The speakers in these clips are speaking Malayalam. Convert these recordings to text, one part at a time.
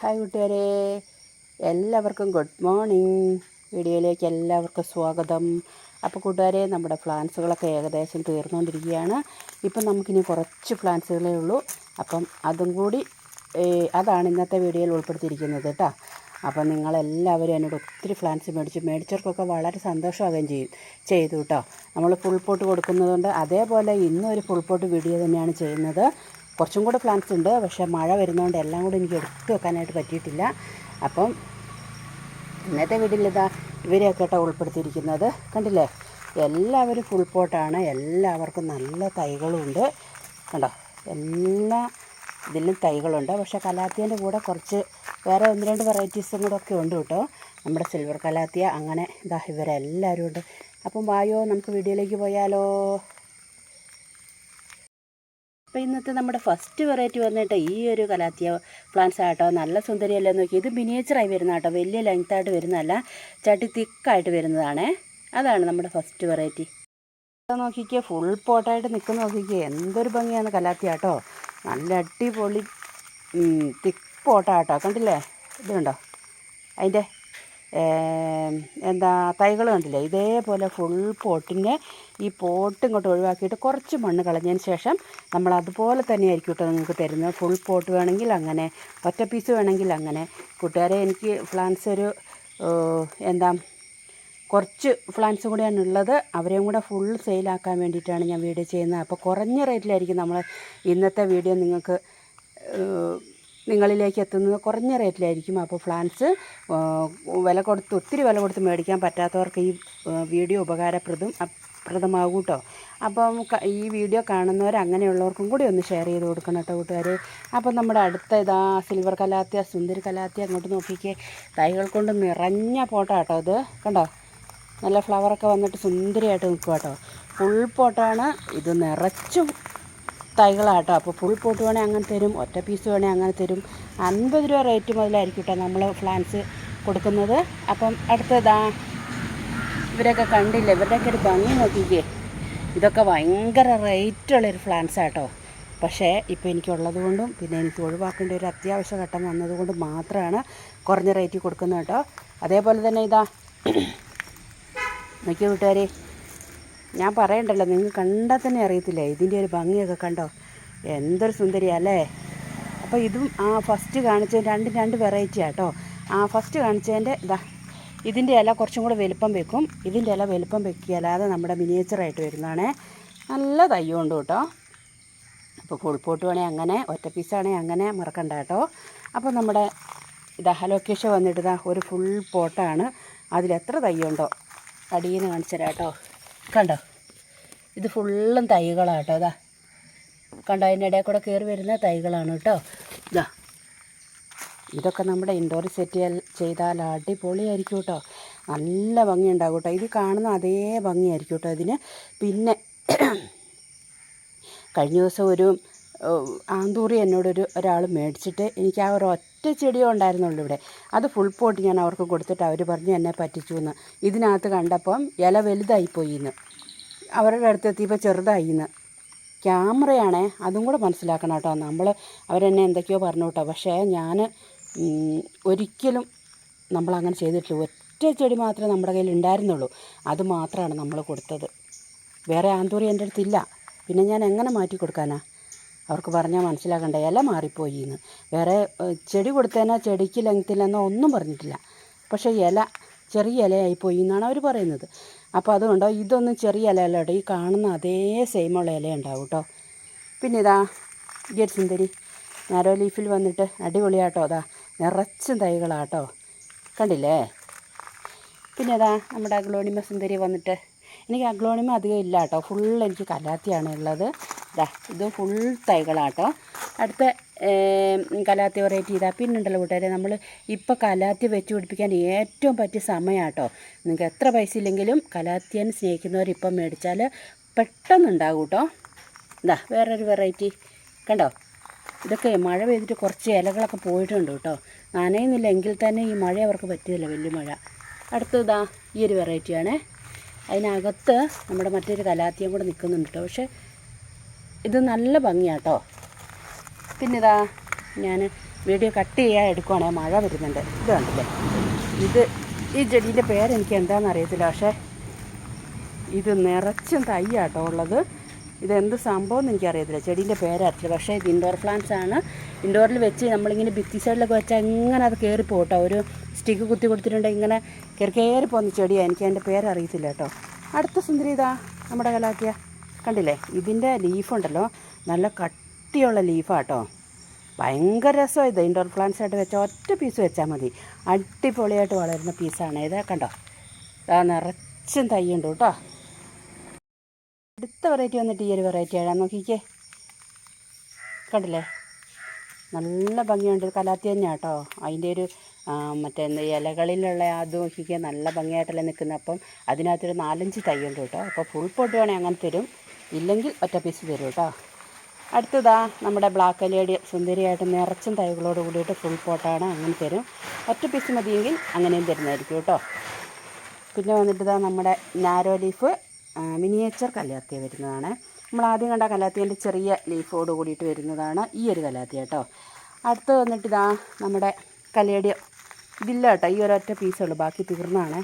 ഹായ് കൂട്ടുകാരെ. എല്ലാവർക്കും ഗുഡ് മോർണിംഗ്. വീഡിയോയിലേക്ക് എല്ലാവർക്കും സ്വാഗതം. അപ്പോൾ കൂട്ടുകാരെ നമ്മുടെ പ്ലാൻസുകളൊക്കെ ഏകദേശം തീർന്നുകൊണ്ടിരിക്കുകയാണ്. ഇപ്പം നമുക്കിനി കുറച്ച് പ്ലാൻസുകളേ ഉള്ളൂ. അപ്പം അതും കൂടി അതാണ് ഇന്നത്തെ വീഡിയോയിൽ ഉൾപ്പെടുത്തിയിരിക്കുന്നത് കേട്ടോ. അപ്പം നിങ്ങളെല്ലാവരും എന്നോട് ഒത്തിരി പ്ലാൻസ് മേടിച്ചു മേടിച്ചവർക്കൊക്കെ വളരെ സന്തോഷമാകുകയും ചെയ്യും ചെയ്തു കേട്ടോ. നമ്മൾ ഫുൾ പോട്ട് കൊടുക്കുന്നതുകൊണ്ട് അതേപോലെ ഇന്നും ഒരു ഫുൾ പോട്ട് വീഡിയോ തന്നെയാണ് ചെയ്യുന്നത്. കുറച്ചും കൂടെ പ്ലാന്റ്സ് ഉണ്ട്. പക്ഷേ മഴ വരുന്നതുകൊണ്ട് എല്ലാം കൂടി എനിക്ക് എടുത്തു വെക്കാനായിട്ട് പറ്റിയിട്ടില്ല. അപ്പം ഇന്നത്തെ വീട്ടിലിതാ ഇവരെയൊക്കെ കേട്ടോ ഉൾപ്പെടുത്തിയിരിക്കുന്നത്. കണ്ടില്ലേ? എല്ലാവരും ഫുൾ പോട്ടാണ് എല്ലാവർക്കും നല്ല തൈകളും ഉണ്ട്. കണ്ടോ? എല്ലാ ഇതിലും തൈകളുണ്ട്. പക്ഷേ കലാത്തിയന്റെ കൂടെ കുറച്ച് വേറെ ഒന്ന് രണ്ട് വെറൈറ്റീസും കൂടെ ഒക്കെ ഉണ്ട് കേട്ടോ. നമ്മുടെ സിൽവർ കലാത്തിയ അങ്ങനെ ഇതാ ഇവരെല്ലാവരും ഉണ്ട്. അപ്പം വായോ നമുക്ക് വീഡിയോയിലേക്ക് പോയാലോ? അപ്പോൾ ഇന്നത്തെ നമ്മുടെ ഫസ്റ്റ് വെറൈറ്റി വന്നിട്ട് ഈ ഒരു കലാത്തിയ പ്ലാന്റ്സ് ആട്ടോ നല്ല സുന്ദരിയല്ലേ നോക്കി. ഇത് മിനിയേച്ചറായി വരുന്ന കേട്ടോ വലിയ ലെങ്ത്തായിട്ട് വരുന്നതല്ല ചട്ടി തിക്കായിട്ട് വരുന്നതാണേ. അതാണ് നമ്മുടെ ഫസ്റ്റ് വെറൈറ്റി നോക്കിക്കേ ഫുൾ പോട്ടായിട്ട് നിൽക്കുന്ന നോക്കിക്കേ എന്തൊരു ഭംഗിയാണ് കലാത്തിയാട്ടോ നല്ല അടിപൊളി തിക്ക് പോട്ടാട്ടോ കണ്ടില്ലേ? ഇത് കണ്ടോ? അതിന്റെ എന്താ തൈകൾ കണ്ടില്ലേ? ഇതേപോലെ ഫുൾ പോട്ടിന്റെ ഈ പോട്ട് ഇങ്ങോട്ട് ഒഴിവാക്കിയിട്ട് കുറച്ച് മണ്ണ് കളഞ്ഞതിന് ശേഷം നമ്മൾ അതുപോലെ തന്നെ ആയിരിക്കും കേട്ടോ നിങ്ങൾക്ക് തരുന്നത്. ഫുൾ പോട്ട് വേണമെങ്കിൽ അങ്ങനെ ഒറ്റ പീസ് വേണമെങ്കിൽ അങ്ങനെ. കൂട്ടുകാരെ എനിക്ക് പ്ലാന്റ്സ് ഒരു എന്താ കുറച്ച് ഫ്ലാൻസ് കൂടെയാണ് ഉള്ളത്. അവരെയും കൂടെ ഫുൾ സെയിലാക്കാൻ വേണ്ടിയിട്ടാണ് ഞാൻ വീഡിയോ ചെയ്യുന്നത്. അപ്പോൾ കുറഞ്ഞ റേറ്റിലായിരിക്കും നമ്മൾ ഇന്നത്തെ വീഡിയോ നിങ്ങൾക്ക് നിങ്ങളിലേക്ക് എത്തുന്നത് കുറഞ്ഞ റേറ്റിലായിരിക്കും. അപ്പോൾ ഫ്ലാൻസ് വില കൊടുത്ത് ഒത്തിരി വില കൊടുത്ത് മേടിക്കാൻ പറ്റാത്തവർക്ക് ഈ വീഡിയോ ഉപകാരപ്രദം പ്രദമാകും കേട്ടോ. അപ്പം ഈ വീഡിയോ കാണുന്നവർ അങ്ങനെയുള്ളവർക്കും കൂടി ഒന്ന് ഷെയർ ചെയ്ത് കൊടുക്കണം കേട്ടോ കൂട്ടുകാർ അപ്പം നമ്മുടെ അടുത്ത ഇതാ സിൽവർ കലാത്തിയ സുന്ദരി കലാത്തിയ അങ്ങോട്ട് നോക്കിക്കേ. തൈകൾ കൊണ്ട് നിറഞ്ഞ പോട്ടോ കേട്ടോ ഇത്. കണ്ടോ? നല്ല ഫ്ലവറൊക്കെ വന്നിട്ട് സുന്ദരിയായിട്ട് നിൽക്കുക കേട്ടോ. ഫുൾ പോട്ടാണ്. ഇത് നിറച്ചും തൈകളാട്ടോ. അപ്പോൾ ഫുൾ പോട്ട് വേണേൽ അങ്ങനെ തരും ഒറ്റ പീസ് വേണേൽ അങ്ങനെ തരും. അൻപത് രൂപ റേറ്റ് മുതലായിരിക്കും കേട്ടോ നമ്മൾ ഫ്ലാൻസ് കൊടുക്കുന്നത്. അപ്പം അടുത്തതാ ഇവരൊക്കെ കണ്ടില്ല? ഇവരുടെയൊക്കെ ഒരു ഭംഗി നോക്കിക്കേ. ഇതൊക്കെ ഭയങ്കര റേറ്റുള്ളൊരു ഫ്ലാൻസ് ആട്ടോ. പക്ഷേ ഇപ്പോൾ എനിക്കുള്ളത് കൊണ്ടും പിന്നെ എനിക്ക് ഒഴിവാക്കേണ്ട ഒരു അത്യാവശ്യ ഘട്ടം വന്നതുകൊണ്ട് മാത്രമാണ് കുറഞ്ഞ റേറ്റിൽ കൊടുക്കുന്നത് കേട്ടോ. അതേപോലെ തന്നെ ഇതാ നോക്കിയ കൂട്ടുകാരെ ഞാൻ പറയണ്ടല്ലോ നിങ്ങൾ കണ്ടാൽ തന്നെ അറിയത്തില്ലേ? ഇതിന്റെ ഒരു ഭംഗിയൊക്കെ കണ്ടോ? എന്തൊരു സുന്ദരിയാ അല്ലേ? അപ്പോൾ ഇതും ആ ഫസ്റ്റ് കാണിച്ച രണ്ട് രണ്ട് വെറൈറ്റി ആട്ടോ. ആ ഫസ്റ്റ് കാണിച്ചതിന്റെ ഇതാ ഇതിന്റെ ഇല കുറച്ചും കൂടെ വലുപ്പം വെക്കും. ഇതിന്റെ ഇല വലുപ്പം വെക്കിയല്ലാതെ നമ്മുടെ മിനിയേച്ചറായിട്ട് വരുന്നതാണേ. നല്ല തയ്യുണ്ട് കേട്ടോ. അപ്പോൾ ഫുൾ പോട്ട് വേണേൽ അങ്ങനെ ഒറ്റ പീസാണെങ്കിൽ അങ്ങനെ മറക്കണ്ട കേട്ടോ. അപ്പോൾ നമ്മുടെ ഇതാ ലൊക്കേഷൻ വന്നിട്ട് ഇതാ ഒരു ഫുൾ പോട്ടാണ് അതിലെത്ര തയ്യുണ്ടോ? അടിയിൽ നിന്ന് കാണിച്ചു തരാം കേട്ടോ. കണ്ടോ? ഇത് ഫുള്ളും തൈകളാണ് കേട്ടോ അതാ കണ്ടോ അതിന്റെ ഇടയിൽ കൂടെ കയറി വരുന്ന തൈകളാണ് കേട്ടോ. ഇതാ. ഇതൊക്കെ നമ്മുടെ ഇൻഡോർ സെറ്റ് ചെയ്താൽ അടിപൊളിയായിരിക്കും കേട്ടോ. നല്ല ഭംഗി ഉണ്ടാകും കേട്ടോ. ഇത് കാണുന്ന അതേ ഭംഗിയായിരിക്കും കേട്ടോ ഇതിന്. പിന്നെ കഴിഞ്ഞ ദിവസം ഒരു ആന്തൂറി എന്നോടൊരു ഒരാൾ മേടിച്ചിട്ട് എനിക്ക് ആ ഒരു ഒറ്റ ചെടിയോ ഉണ്ടായിരുന്നുള്ളൂ ഇവിടെ. അത് ഫുൾ പോട്ട് ഞാൻ അവർക്ക് കൊടുത്തിട്ട് അവർ പറഞ്ഞ് എന്നെ പറ്റിച്ചു എന്ന് ഇതിനകത്ത് കണ്ടപ്പം ഇല വലുതായിപ്പോയി എന്ന് അവരുടെ അടുത്ത് എത്തിയപ്പോൾ ചെറുതായി എന്ന് ക്യാമറയാണേ അതും കൂടെ മനസ്സിലാക്കണം കേട്ടോ. നമ്മൾ അവരെന്നെ എന്തൊക്കെയോ പറഞ്ഞു കേട്ടോ പക്ഷേ ഞാൻ ഒരിക്കലും നമ്മളങ്ങനെ ചെയ്തിട്ടില്ല. ഒറ്റ ചെടി മാത്രമേ നമ്മുടെ കയ്യിൽ ഉണ്ടായിരുന്നുള്ളൂ. അത് മാത്രമാണ് നമ്മൾ കൊടുത്തത്. വേറെ ആന്തൂറി എന്റെ അടുത്തില്ല പിന്നെ ഞാൻ എങ്ങനെ മാറ്റി കൊടുക്കാനാ? അവർക്ക് പറഞ്ഞാൽ മനസ്സിലാക്കണ്ട? ഇല മാറിപ്പോയി എന്ന് വേറെ ചെടി കൊടുത്തതിനാ ചെടിക്ക് ലെങ്ത്തില്ലെന്നോ ഒന്നും പറഞ്ഞിട്ടില്ല. പക്ഷേ ഇല ചെറിയ ഇലയായിപ്പോയി എന്നാണ് അവർ പറയുന്നത്. അപ്പോൾ അതുകൊണ്ടോ ഇതൊന്നും ചെറിയ ഇലയല്ല കേട്ടോ. ഈ കാണുന്ന അതേ സെയിമുള്ള ഇല ഉണ്ടാവും കേട്ടോ പിന്നെ ഇതാ ഒരു സുന്ദരി നാരോ ലീഫിൽ വന്നിട്ട് അടിപൊളിയാട്ടോ. അതാ നിറച്ചും തൈകളാട്ടോ കണ്ടില്ലേ? പിന്നെ അതാ നമ്മുടെ അഗ്ലോണിമ സുന്ദരി വന്നിട്ട്. എനിക്ക് അഗ്ലോണിമ അധികം ഇല്ല കേട്ടോ ഫുൾ എനിക്ക് കലാത്തിയാണ് ഉള്ളത്. ഇതാ ഇത് ഫുൾ തൈകളാട്ടോ. അടുത്ത കലാത്തി വെറൈറ്റി ഇതാ. പിന്നുണ്ടല്ലോ കൂട്ടുകാരെ നമ്മൾ ഇപ്പോൾ കലാത്തി വെച്ച് പിടിപ്പിക്കാൻ ഏറ്റവും പറ്റിയ സമയമാട്ടോ നിങ്ങൾക്ക് എത്ര പൈസ ഇല്ലെങ്കിലും കലാത്തിയൻ സ്നേഹിക്കുന്നവർ ഇപ്പം മേടിച്ചാൽ പെട്ടെന്നുണ്ടാകും കേട്ടോ. ഇതാ വേറൊരു വെറൈറ്റി കണ്ടോ? ഇതൊക്കെ മഴ പെയ്തിട്ട് കുറച്ച് ഇലകളൊക്കെ പോയിട്ടുണ്ട് കേട്ടോ. നനയുന്നില്ല എങ്കിൽ തന്നെ ഈ മഴ അവർക്ക് പറ്റിയില്ല വലിയ മഴ. അടുത്തതാ ഈ ഒരു വെറൈറ്റിയാണ് അതിനകത്ത് നമ്മുടെ മറ്റൊരു കലാത്തിയും കൂടെ നിൽക്കുന്നുണ്ട് കേട്ടോ. പക്ഷേ ഇത് നല്ല ഭംഗിയാട്ടോ. പിന്നെ ഇതാ ഞാൻ വീഡിയോ കട്ട് ചെയ്യാൻ എടുക്കുവാണെങ്കിൽ മഴ വരുന്നുണ്ട്. ഇത് കണ്ടില്ലേ? ഇത് ഈ ചെടീന്റെ പേരെനിക്ക് എന്താണെന്ന് അറിയത്തില്ല പക്ഷേ ഇത് നിറച്ചും തയ്യാട്ടോ ഉള്ളത്. ഇതെന്ത് സംഭവം എന്ന് എനിക്കറിയത്തില്ല ചെടീന്റെ പേരറിയില്ല പക്ഷേ ഇത് ഇൻഡോർ പ്ലാന്റ്സ് ആണ്. ഇൻഡോറിൽ വെച്ച് നമ്മളിങ്ങനെ ഭിത്തി സൈഡിലൊക്കെ വെച്ചാൽ എങ്ങനെ അത് കയറി പോട്ടോ ഒരു സ്റ്റിക്ക് കുത്തി കൊടുത്തിട്ടുണ്ടെങ്കിൽ ഇങ്ങനെ കയറി കയറി പോകുന്ന ചെടിയാണ് എനിക്ക് അതിന്റെ പേരറിയത്തില്ല കേട്ടോ. അടുത്ത സുന്ദരി ഇതാ നമ്മുടെ കലാത്തിയ കണ്ടില്ലേ? ഇതിന്റെ ലീഫുണ്ടല്ലോ നല്ല കട്ടിയുള്ള ലീഫാട്ടോ ഭയങ്കര രസമാണ് ഇത്. ഇൻഡോർ പ്ലാന്റ്സ് ആയിട്ട് വെച്ചാൽ ഒറ്റ പീസ് വെച്ചാൽ മതി. അടിപൊളിയായിട്ട് വളരുന്ന പീസാണ് ഇത് കണ്ടോ? നിറച്ചും തയ്യുണ്ട് കേട്ടോ. അടുത്ത വെറൈറ്റി വന്നിട്ട് ഈ ഒരു വെറൈറ്റി ആണ് നോക്കിക്കേ. കണ്ടില്ലേ? നല്ല ഭംഗിയുണ്ട്. കലാത്തി തന്നെയാണ് കേട്ടോ. അതിന്റെ ഒരു മറ്റേ ഇലകളിലുള്ള അത് നോക്കിക്കാൻ നല്ല ഭംഗിയായിട്ടല്ലേ നിൽക്കുന്നത്. അപ്പം അതിനകത്തൊരു നാലഞ്ച് തൈയുണ്ട് കേട്ടോ. അപ്പോൾ ഫുൾ പൊട്ട് വേണേൽ അങ്ങനെ തരും ഇല്ലെങ്കിൽ ഒറ്റ പീസ് തരും കേട്ടോ. അടുത്തതാ നമ്മുടെ ബ്ലാക്ക് അലിയടി സുന്ദരിയായിട്ട് നിറച്ചും തൈകളോട് കൂടിയിട്ട് ഫുൾ പോട്ടാണ് അങ്ങനെ തരും. ഒറ്റ പീസ് മതിയെങ്കിൽ അങ്ങനെയും തരുന്നതായിരിക്കും കേട്ടോ. പിന്നെ വന്നിട്ട് നമ്മുടെ നാരോ ലീഫ് മിനിയേച്ചർ കല്ലാത്തി വരുന്നതാണ്. നമ്മൾ ആദ്യം കണ്ട കലാത്തിന്റെ ചെറിയ ലീഫോട് കൂടിയിട്ട് വരുന്നതാണ് ഈ ഒരു കലാത്തി കേട്ടോ. അടുത്ത് വന്നിട്ട് ഇതാ നമ്മുടെ കലേഡിയ ഇതില്ല കേട്ടോ ഈ ഒരൊറ്റ പീസേ ഉള്ളൂ ബാക്കി തീർന്നാണ്.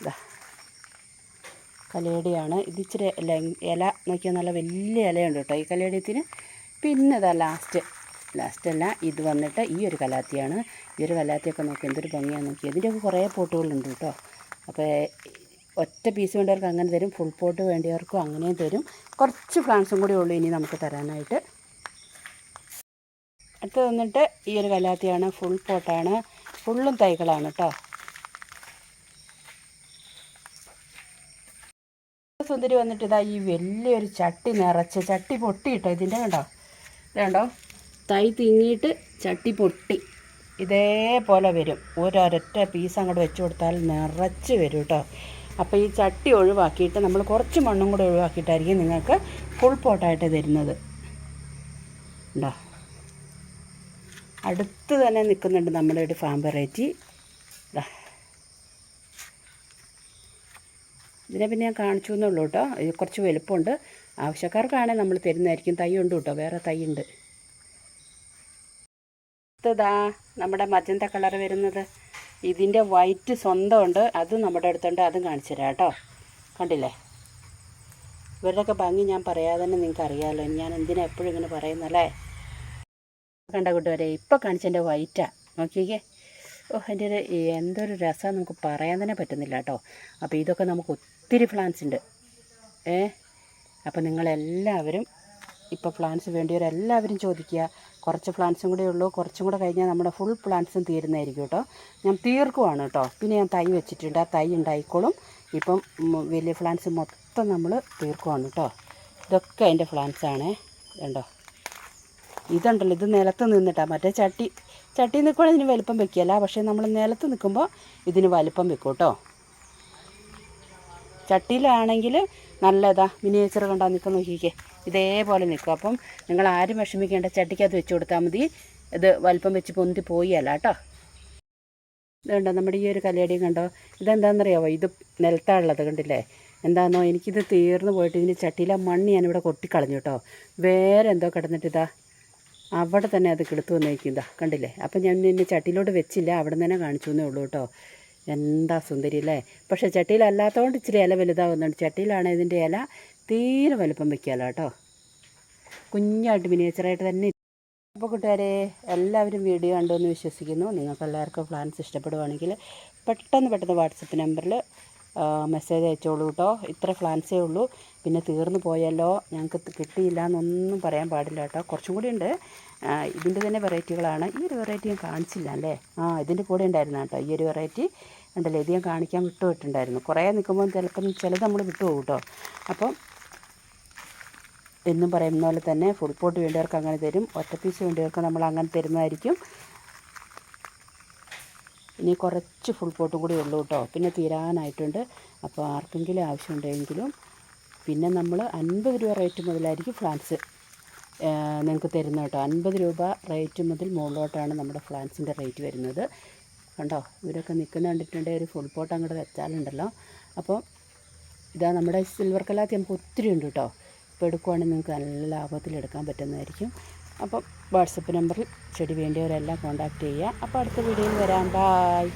ഇതാ കലേഡിയാണ് ഇത് ഇച്ചിരി ഇല ഇല നോക്കിയാൽ നല്ല വലിയ ഇലയുണ്ട് കേട്ടോ ഈ കലേടിയത്തിന്. പിന്നെ ഇതാ ലാസ്റ്റ് ലാസ്റ്റ് അല്ല ഇത് വന്നിട്ട് ഈ ഒരു കലാത്തിയാണ്. ഈ ഒരു കലാത്തിയൊക്കെ നോക്കി എന്തൊരു ഭംഗിയാണ് നോക്കി. ഇതിന്റെയൊക്കെ കുറേ പോട്ടുകളുണ്ട് കേട്ടോ. അപ്പോൾ ഒറ്റ പീസ് വേണ്ടവർക്ക് അങ്ങനെ തരും ഫുൾ പോട്ട് വേണ്ടിയവർക്കും അങ്ങനെയും തരും. കുറച്ച് ഫ്ലാൻസും കൂടി ഉള്ളൂ ഇനി നമുക്ക് തരാനായിട്ട്. അടുത്ത് വന്നിട്ട് ഈ ഒരു കലാത്തിയാണ് ഫുൾ പോട്ടാണ്. ഫുള്ളും തൈകളാണ് കേട്ടോ. സുന്ദരി വന്നിട്ട് ഇതാ ഈ വലിയൊരു ചട്ടി നിറച്ച് ചട്ടി പൊട്ടി പൊട്ടിയിട്ടോ ഇതിന്റെ കണ്ടോ? ഇതുണ്ടോ തൈ തിങ്ങിയിട്ട് ചട്ടി പൊട്ടി. ഇതേപോലെ വരും. ഒരൊരൊറ്റ പീസ് അങ്ങോട്ട് വെച്ച് കൊടുത്താൽ നിറച്ച് വരും കേട്ടോ. അപ്പോൾ ഈ ചട്ടി ഒഴിവാക്കിയിട്ട് നമ്മൾ കുറച്ച് മണ്ണും കൂടെ ഒഴിവാക്കിയിട്ടായിരിക്കും നിങ്ങൾക്ക് ഫുൾ പോട്ടായിട്ട് തരുന്നത്. ഉണ്ടോ? അടുത്ത് തന്നെ നിൽക്കുന്നുണ്ട് നമ്മുടെ ഒരു ഫാം വെറൈറ്റി ഇതാ. ഇതിനെ പിന്നെ ഞാൻ കാണിച്ചു എന്നുള്ളൂ കേട്ടോ കുറച്ച് വലുപ്പമുണ്ട്. ആവശ്യക്കാർക്കാണെങ്കിൽ നമ്മൾ തരുന്നതായിരിക്കും. തൈ ഉണ്ട് കേട്ടോ. വേറെ തൈ ഉണ്ട് അടുത്തതാ നമ്മുടെ മജന്ത കളർ വരുന്നത്. ഇതിന്റെ വൈറ്റ് സ്വന്തമുണ്ട്. അത് നമ്മുടെ അടുത്തുണ്ട്. അതും കാണിച്ചു തരാം കേട്ടോ. കണ്ടില്ലേ? ഇവരുടെയൊക്കെ ഭംഗി ഞാൻ പറയാതെ തന്നെ നിങ്ങൾക്ക് അറിയാമല്ലോ ഞാൻ എന്തിനാ എപ്പോഴും ഇങ്ങനെ പറയുന്നല്ലേ കണ്ട കൂട്ടുകാരെ ഇപ്പോൾ കാണിച്ചതിന്റെ വൈറ്റാ നോക്കിക്കേ. ഓ എന്റെ ഒരു എന്തൊരു രസം നമുക്ക് പറയാൻ തന്നെ പറ്റുന്നില്ല കേട്ടോ. അപ്പോൾ ഇതൊക്കെ നമുക്ക് ഒത്തിരി ഫ്ലാൻസ് ഉണ്ട്. ഏ? അപ്പോൾ നിങ്ങളെല്ലാവരും ഇപ്പോൾ ഫ്ലാൻസ് വേണ്ടിയവരെല്ലാവരും ചോദിക്കുക. കുറച്ച് ഫ്ലാൻസും കൂടെ ഉള്ളൂ. കുറച്ചും കൂടെ കഴിഞ്ഞാൽ നമ്മുടെ ഫുൾ ഫ്ലാൻസും തീരുന്നതായിരിക്കും കേട്ടോ. ഞാൻ തീർക്കുവാണ് കേട്ടോ. പിന്നെ ഞാൻ തൈ വെച്ചിട്ടുണ്ട്. ആ തൈ ഉണ്ടായിക്കോളും. ഇപ്പം വലിയ ഫ്ലാൻസ് മൊത്തം നമ്മൾ തീർക്കുവാണ് കേട്ടോ. ഇതൊക്കെ അതിന്റെ പ്ലാന്റ്സ് ആണേ. കണ്ടോ? ഇതുണ്ടല്ലോ. ഇത് നിലത്ത് നിന്നിട്ടാണ് മറ്റേ ചട്ടി ചട്ടി നിൽക്കുമ്പോൾ ഇതിന് വലിപ്പം വെക്കുകയല്ല പക്ഷേ നമ്മൾ നിലത്ത് നിൽക്കുമ്പോൾ ഇതിന് വലിപ്പം വെക്കും കേട്ടോ. ചട്ടിയിലാണെങ്കിൽ നല്ലതാ. മിനിയേച്ചർ കണ്ടാൽ നിൽക്കാൻ നോക്കിക്കേ. ഇതേപോലെ നിൽക്കും അപ്പം നിങ്ങൾ ആരും വിഷമിക്കേണ്ട. ചട്ടിക്കകത്ത് വെച്ച് കൊടുത്താൽ മതി. ഇത് വലിപ്പം വെച്ച് പൊന്തി പോയല്ല കേട്ടോ. ഇതുണ്ടോ നമ്മുടെ ഈ ഒരു കലയടിയും കണ്ടോ? ഇതെന്താണെന്നറിയാവോ ഇത് നിലത്താണുള്ളത് കണ്ടില്ലേ? എന്താണെന്നോ എനിക്കിത് തീർന്നു പോയിട്ട് ഇതിന്റെ ചട്ടിയിലെ മണ്ണ് ഞാനിവിടെ കൊട്ടിക്കളഞ്ഞു കേട്ടോ. വേറെ എന്തോ കിടന്നിട്ട് ഇതാ അവിടെ തന്നെ അത് കിളുത്തു വന്നേക്കും ഇതാ കണ്ടില്ലേ? അപ്പം ഞാൻ നിന്നെ ചട്ടിയിലോട്ട് വെച്ചില്ല. അവിടെ നിന്ന് തന്നെ കാണിച്ചു എന്നേ ഉള്ളൂ കേട്ടോ. എന്താ സുന്ദരി അല്ലേ? പക്ഷേ ചട്ടിയിലല്ലാത്തതുകൊണ്ട് ഇച്ചിരി ഇല വലുതാവുന്നുണ്ട്. ചട്ടിയിലാണ് ഇതിന്റെ ഇല തീരെ വലുപ്പം വെക്കാലോ കേട്ടോ. കുഞ്ഞായിട്ട് മിനിയേച്ചറായിട്ട് തന്നെ അപ്പോൾ കൂട്ടുകാരെ എല്ലാവരും വീഡിയോ കണ്ടു എന്ന് വിശ്വസിക്കുന്നു. നിങ്ങൾക്ക് എല്ലാവർക്കും പ്ലാൻസ് ഇഷ്ടപ്പെടുവാണെങ്കിൽ പെട്ടെന്ന് പെട്ടെന്ന് വാട്സപ്പ് നമ്പറിൽ മെസ്സേജ് അയച്ചോളൂ കേട്ടോ. ഇത്ര പ്ലാൻസേ ഉള്ളൂ. പിന്നെ തീർന്നു പോയല്ലോ. ഞങ്ങൾക്ക് കിട്ടിയില്ല എന്നൊന്നും പറയാൻ പാടില്ല കേട്ടോ. കുറച്ചും കൂടി ഉണ്ട്. ഇതിന്റെ തന്നെ വെറൈറ്റികളാണ് ഈ ഒരു വെറൈറ്റി ഞാൻ കാണിച്ചില്ല അല്ലേ? ആ ഇതിന്റെ കൂടെ ഉണ്ടായിരുന്നു കേട്ടോ. ഈ ഒരു വെറൈറ്റി ഉണ്ടല്ലോ ഇത് ഞാൻ കാണിക്കാൻ വിട്ടുപോയിട്ടുണ്ടായിരുന്നു. കുറേ നിൽക്കുമ്പോൾ ചിലപ്പം ചിലത് നമ്മൾ വിട്ടുപോകും കേട്ടോ അപ്പം എന്നും പറയുന്ന പോലെ തന്നെ ഫുൾ പോട്ട് വേണ്ടിയവർക്ക് അങ്ങനെ തരും. ഒറ്റ പീസ് വേണ്ടിയവർക്ക് നമ്മൾ അങ്ങനെ തരുന്നതായിരിക്കും. ഇനി കുറച്ച് ഫുൾ പോട്ടും കൂടി ഉള്ളൂ കേട്ടോ. പിന്നെ തീരാനായിട്ടുണ്ട്. അപ്പോൾ ആർക്കെങ്കിലും ആവശ്യമുണ്ടെങ്കിലും പിന്നെ നമ്മൾ അൻപത് രൂപ റേറ്റ് മുതലായിരിക്കും ഫ്ലാൻസ് നിങ്ങൾക്ക് തരുന്നത് കേട്ടോ. അൻപത് രൂപ റേറ്റ് മുതൽ മുകളിലോട്ടാണ് നമ്മുടെ ഫ്ലാൻസിന്റെ റേറ്റ് വരുന്നത്. കണ്ടോ? ഇവരൊക്കെ നിൽക്കുന്ന കണ്ടിട്ടുണ്ട് ഒരു ഫുൾ പോട്ട് അങ്ങോട്ട് വെച്ചാലുണ്ടല്ലോ. അപ്പോൾ ഇതാ നമ്മുടെ സിൽവർ കലാത്തി നമുക്ക് ഒത്തിരി ഉണ്ട് കേട്ടോ ഇപ്പോൾ എടുക്കുവാണെങ്കിൽ നിങ്ങൾക്ക് നല്ല ലാഭത്തിൽ എടുക്കാൻ പറ്റുന്നതായിരിക്കും. അപ്പം വാട്സപ്പ് നമ്പറിൽ ചെടി വേണ്ടിയവരെല്ലാം കോൺടാക്റ്റ് ചെയ്യുക. അപ്പോൾ അടുത്ത വീഡിയോയിൽ വരാം. ബായ്